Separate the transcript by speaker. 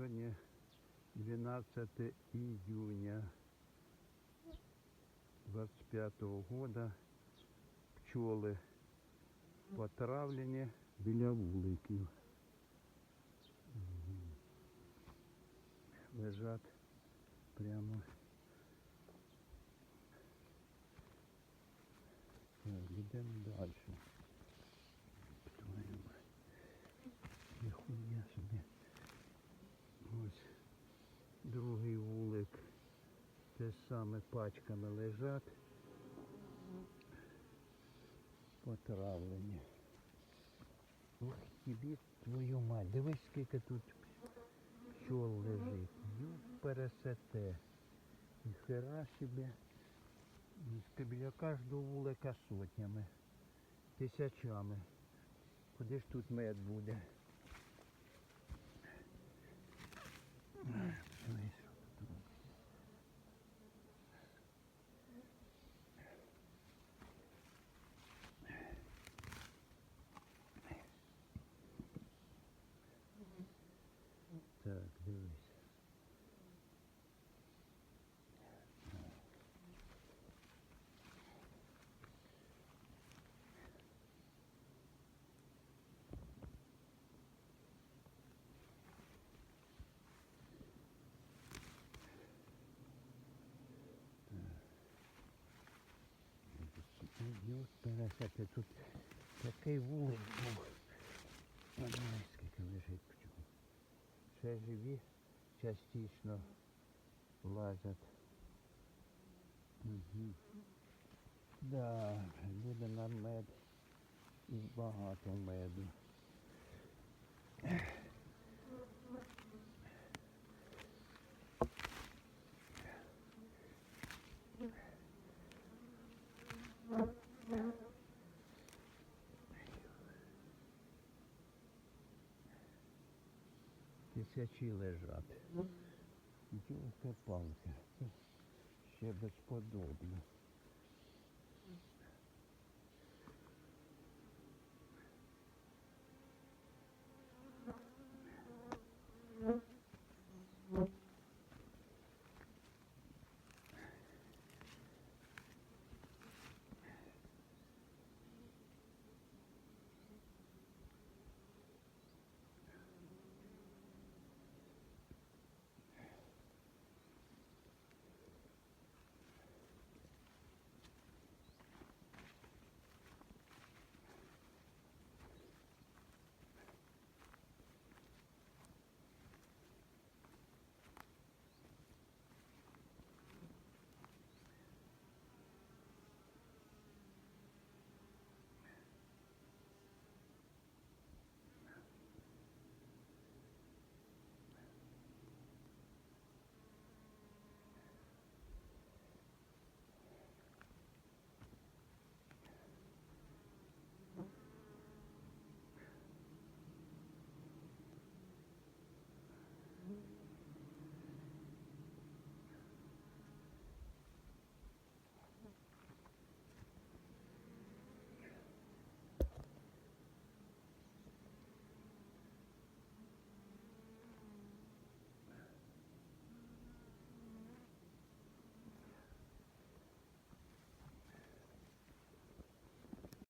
Speaker 1: Сьогодні 12 июня 25 года. Пчоли потравлені біля вуликів. Лежать прямо. Так, йдемо далі. Твою мать. Ніхуя собі. Ось другий вулик. Те саме пачками лежать. Потравлені. Ох, тобі твою мать. Дивись, скільки тут пчол лежить. Ю пересете. Ніхера собі. Ну, Ти біля кожного вулика сотнями. Тисячами. Куди ж тут мед буде? Дивись, що тут робиться. Так, дивись. Йот пересете, тут такий вулик був. Ой, скільки лежить пчол. Ще живі, частично лазять. Угу. Да, буде нам мед і багато меду. Тисячі лежать. Ділка палка. Ще безподобно.